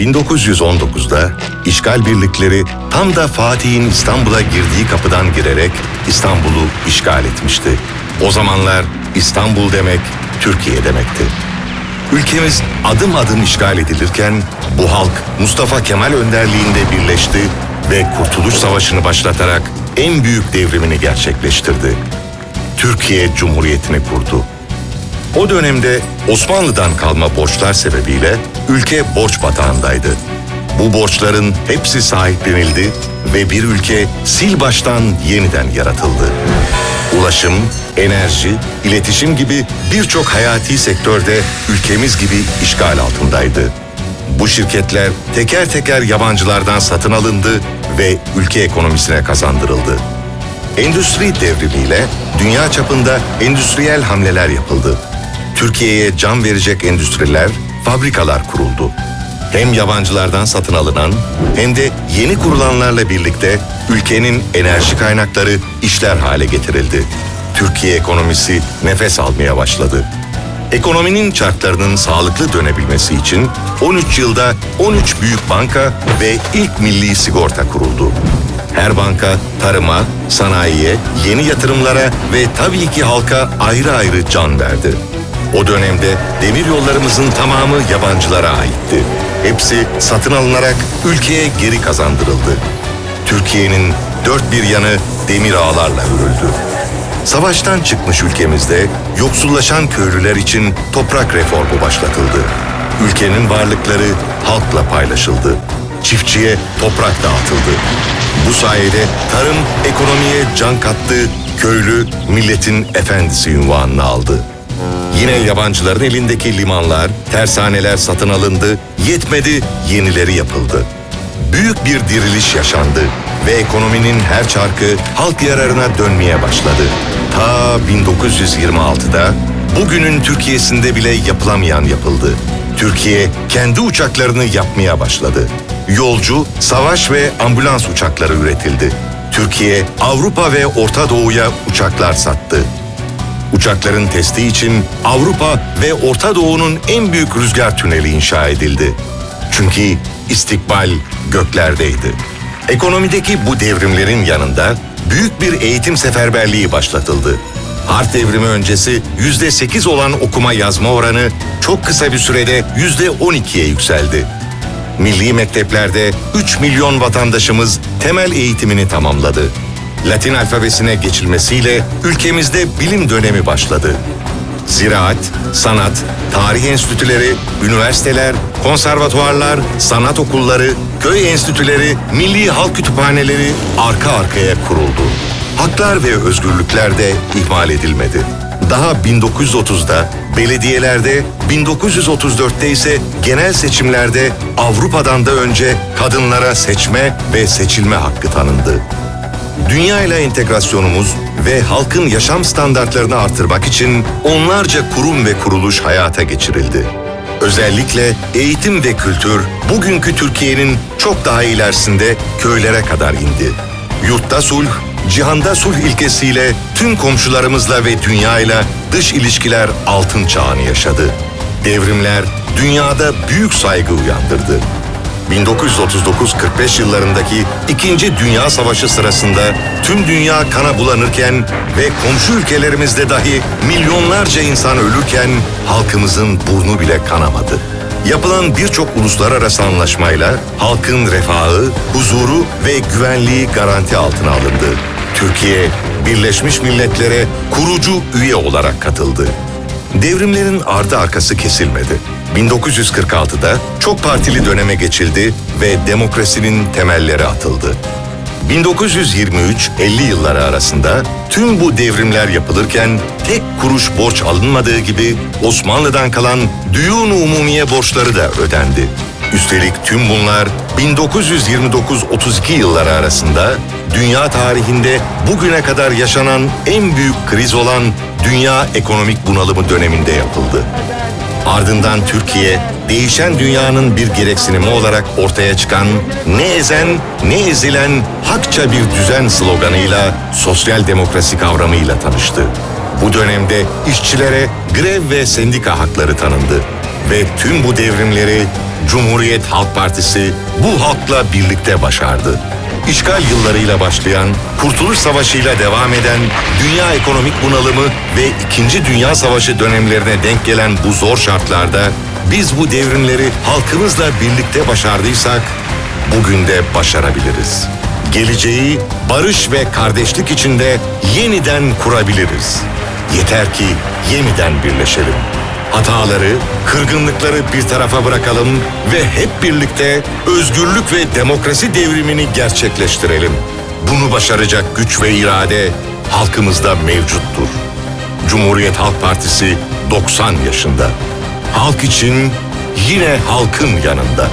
1919'da işgal birlikleri tam da Fatih'in İstanbul'a girdiği kapıdan girerek İstanbul'u işgal etmişti. O zamanlar İstanbul demek Türkiye demekti. Ülkemiz adım adım işgal edilirken bu halk Mustafa Kemal önderliğinde birleşti ve Kurtuluş Savaşı'nı başlatarak en büyük devrimini gerçekleştirdi. Türkiye Cumhuriyeti'ni kurdu. O dönemde Osmanlı'dan kalma borçlar sebebiyle ülke borç batağındaydı. Bu borçların hepsi sahiplenildi ve bir ülke sil baştan yeniden yaratıldı. Ulaşım, enerji, iletişim gibi birçok hayati sektörde ülkemiz gibi işgal altındaydı. Bu şirketler teker teker yabancılardan satın alındı ve ülke ekonomisine kazandırıldı. Endüstri devrimiyle dünya çapında endüstriyel hamleler yapıldı. Türkiye'ye can verecek endüstriler, fabrikalar kuruldu. Hem yabancılardan satın alınan hem de yeni kurulanlarla birlikte ülkenin enerji kaynakları işler hale getirildi. Türkiye ekonomisi nefes almaya başladı. Ekonominin çarklarının sağlıklı dönebilmesi için 13 yılda 13 büyük banka ve ilk milli sigorta kuruldu. Her banka tarıma, sanayiye, yeni yatırımlara ve tabii ki halka ayrı ayrı can verdi. O dönemde demir yollarımızın tamamı yabancılara aitti. Hepsi satın alınarak ülkeye geri kazandırıldı. Türkiye'nin dört bir yanı demir ağlarla örüldü. Savaştan çıkmış ülkemizde yoksullaşan köylüler için toprak reformu başlatıldı. Ülkenin varlıkları halkla paylaşıldı. Çiftçiye toprak dağıtıldı. Bu sayede tarım ekonomiye can kattı, köylü milletin efendisi unvanını aldı. Yine yabancıların elindeki limanlar, tersaneler satın alındı, yetmedi yenileri yapıldı. Büyük bir diriliş yaşandı ve ekonominin her çarkı halk yararına dönmeye başladı. Ta 1926'da bugünün Türkiye'sinde bile yapılamayan yapıldı. Türkiye kendi uçaklarını yapmaya başladı. Yolcu, savaş ve ambulans uçakları üretildi. Türkiye, Avrupa ve Orta Doğu'ya uçaklar sattı. Uçakların testi için Avrupa ve Orta Doğu'nun en büyük rüzgar tüneli inşa edildi. Çünkü istikbal göklerdeydi. Ekonomideki bu devrimlerin yanında büyük bir eğitim seferberliği başlatıldı. Harp devrimi öncesi yüzde sekiz olan okuma yazma oranı çok kısa bir sürede yüzde on ikiye yükseldi. Milli mekteplerde 3 milyon vatandaşımız temel eğitimini tamamladı. Latin alfabesine geçilmesiyle ülkemizde bilim dönemi başladı. Ziraat, sanat, tarih enstitüleri, üniversiteler, konservatuvarlar, sanat okulları, köy enstitüleri, milli halk kütüphaneleri arka arkaya kuruldu. Haklar ve özgürlükler de ihmal edilmedi. Daha 1930'da belediyelerde, 1934'te ise genel seçimlerde Avrupa'dan da önce kadınlara seçme ve seçilme hakkı tanındı. Dünya ile entegrasyonumuz ve halkın yaşam standartlarını artırmak için onlarca kurum ve kuruluş hayata geçirildi. Özellikle eğitim ve kültür bugünkü Türkiye'nin çok daha ilerisinde köylere kadar indi. Yurtta sulh, cihanda sulh ilkesiyle tüm komşularımızla ve dünyayla dış ilişkiler altın çağını yaşadı. Devrimler dünyada büyük saygı uyandırdı. 1939-45 yıllarındaki İkinci Dünya Savaşı sırasında tüm dünya kana bulanırken ve komşu ülkelerimizde dahi milyonlarca insan ölürken halkımızın burnu bile kanamadı. Yapılan birçok uluslararası anlaşmayla halkın refahı, huzuru ve güvenliği garanti altına alındı. Türkiye, Birleşmiş Milletler'e kurucu üye olarak katıldı. Devrimlerin ardı arkası kesilmedi. 1946'da çok partili döneme geçildi ve demokrasinin temelleri atıldı. 1923-50 yılları arasında tüm bu devrimler yapılırken tek kuruş borç alınmadığı gibi Osmanlı'dan kalan düğün umumiye borçları da ödendi. Üstelik tüm bunlar 1929-32 yılları arasında dünya tarihinde bugüne kadar yaşanan en büyük kriz olan dünya ekonomik bunalımı döneminde yapıldı. Ardından Türkiye, değişen dünyanın bir gereksinimi olarak ortaya çıkan ne ezen ne ezilen hakça bir düzen sloganıyla sosyal demokrasi kavramıyla tanıştı. Bu dönemde işçilere grev ve sendika hakları tanındı ve tüm bu devrimleri Cumhuriyet Halk Partisi bu halkla birlikte başardı. İşgal yıllarıyla başlayan, Kurtuluş Savaşı ile devam eden dünya ekonomik bunalımı ve İkinci Dünya Savaşı dönemlerine denk gelen bu zor şartlarda biz bu devrimleri halkımızla birlikte başardıysak bugün de başarabiliriz. Geleceği barış ve kardeşlik içinde yeniden kurabiliriz. Yeter ki yeniden birleşelim. Hataları, kırgınlıkları bir tarafa bırakalım ve hep birlikte özgürlük ve demokrasi devrimini gerçekleştirelim. Bunu başaracak güç ve irade halkımızda mevcuttur. Cumhuriyet Halk Partisi 90 yaşında. Halk için yine halkın yanında.